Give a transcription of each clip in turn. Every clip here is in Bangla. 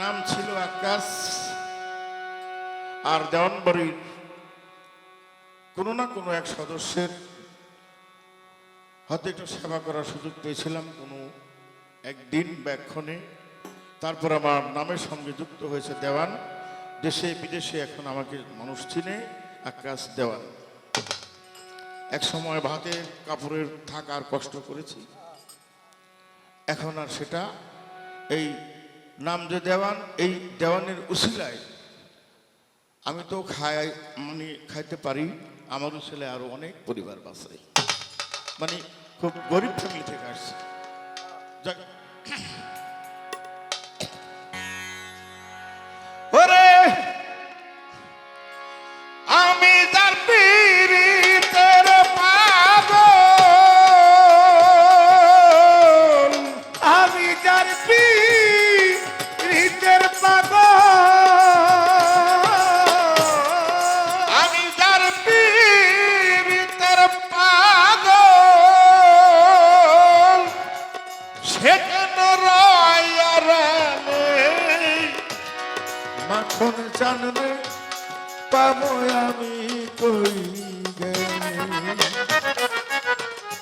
নাম ছিল আকাশ। আর দেওয়ানবাড়ির কোনো না কোনো এক সদস্যের হয়তো একটু সেবা করার সুযোগ পেয়েছিলাম কোনো একদিন ব্যাক্ষণে তারপর আমার নামের সঙ্গে যুক্ত হয়েছে দেওয়ান। দেশে, বিদেশে এখন আমাকে মানুষ চিনে আকাশ দেওয়ান। এক সময় ভাতের কাপড়ের থাকার কষ্ট করেছি। এখন আর সেটা এই নাম যে দেওয়ান, এই দেওয়ানের উসিলায় আমি তো খাই মানে খাইতে পারি, আমার ছেলে আরও অনেক পরিবার বাঁচে মানে খুব গরিব ফ্যামিলি থেকে আসছে। জানলে পাবো আমি কই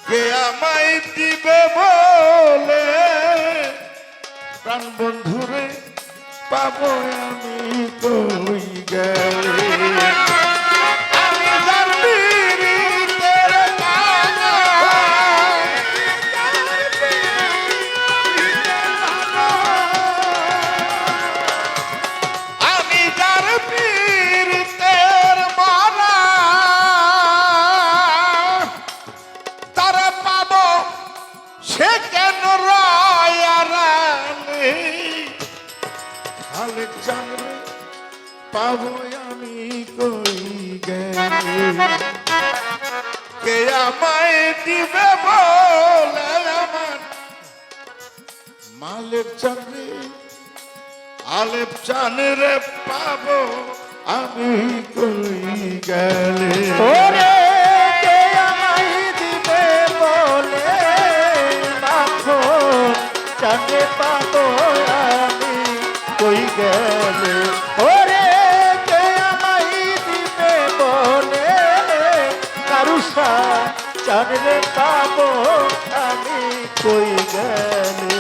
কে আমায় দিবে বলে? প্রাণ বন্ধুরে পাবো আমি কই গেলে সে কেন রায়ারানি খালে জানলে পাবো আমি কই গেলে কে আমায় দিবে বলে আমার? মালের চাকরি আলেপ চানরে পাবো আমি কই গেলে? চাঁদে পাবো আমি, কই গেলে? ওরে, কে আমায় দিবে বলে কারুষা চাঁদে পাবো আমি, কই গেলে?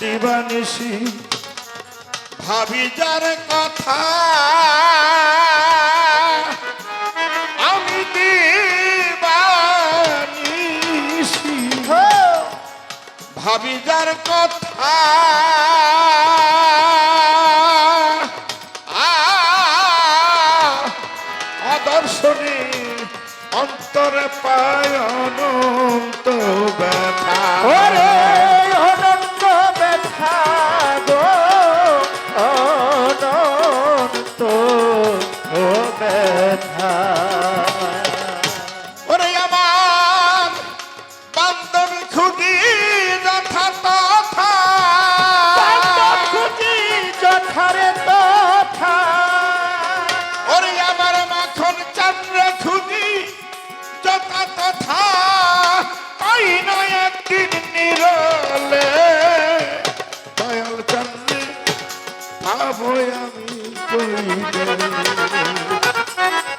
দিবানিসি ভাবি যার কথা। ভাবি কথা। আদর্শনী অন্তরে পায়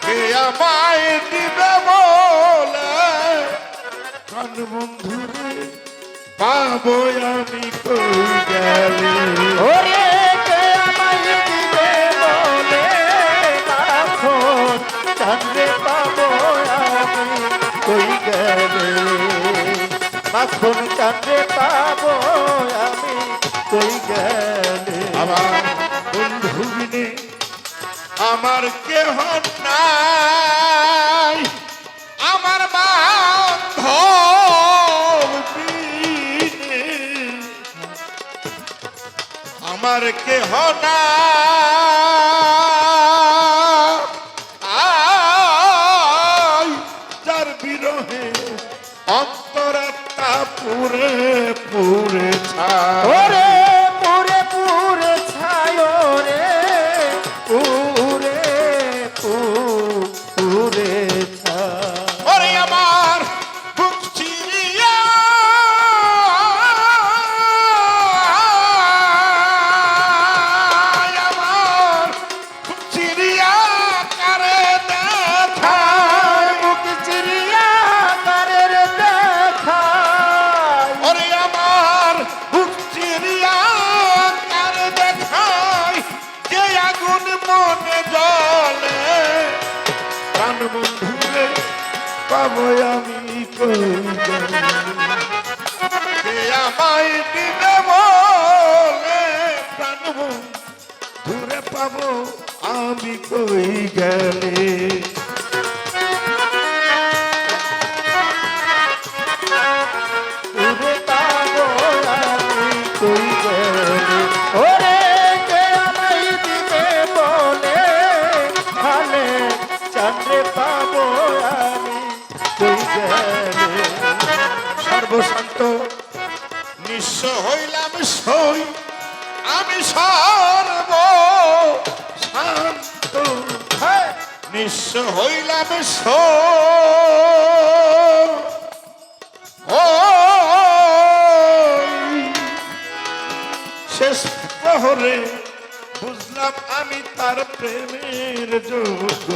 কে আমায় দিবে বলে? কান বন্ধুরে পাবো আমি কই গেলে? ওরে কে আমায় দিবে বলে? মাখন চাঁদে পাবো আমি কই গেলে? মাখন চাঁদে পাবো আমি কই গেলে? আমার আমার কেহ নাই। আমার আমার কেহ নাই। যার বিরহে অন্তরাত্মা পুরে পুরে ছায়। বন্ধুরে পাবো আমি কে আমায় দিবে বলে প্রাণ বন্ধুরে পাবো আমি কই গেলে? সই আমি সর্ব শান্ত নিঃস্ব হইলাম শেষ প্রহরে বুঝলাম আমি তার প্রেমের যোগ্য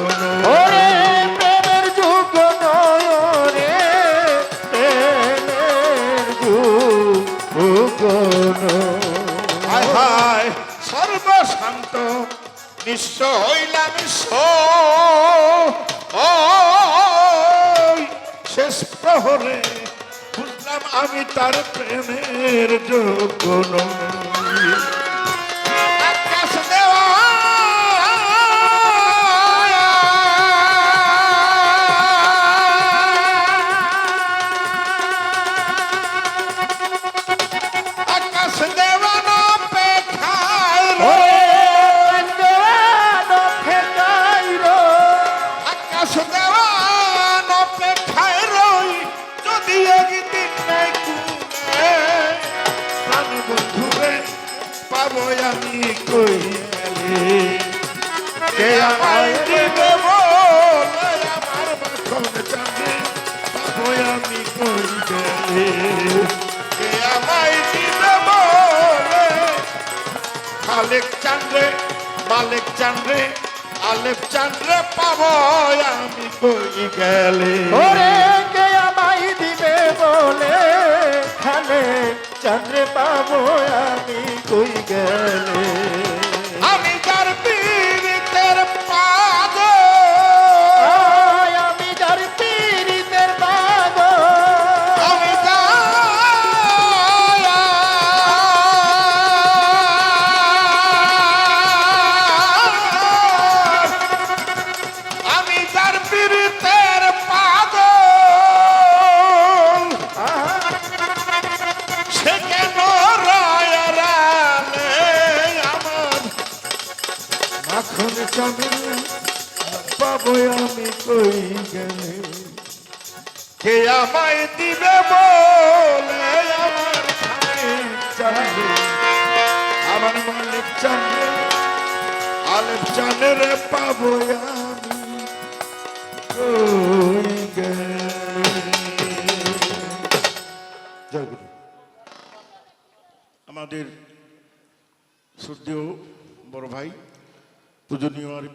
নিঃস্ব হইলাম। শেষ প্রহরে বুঝলাম আমি তার প্রেমের যোগ্য। আমি কই গেলে কে আমায় দিবে বলে? আমার গেলে কে আমায় দিবে বলে? খালেক চান্দ্রে মালিক চান্দ্রে আলেপ চান্দ্রে পাবো আমি কই গেলে ওরে, কে আমায় দিবে বলে? খালে চন্দ্রে পাবো আমি কই গেলে? মাখন চামিল পাবো আমি কই গেলে? কে আমায় দিবে বলে আমার চাঁদে? আমার মালিক চাঁদে আলেপ চাঁদের পাবো আমি কই গেলে? আমাদের শ্রদ্ধেয় বড় ভাই পূজনীয় আরিফ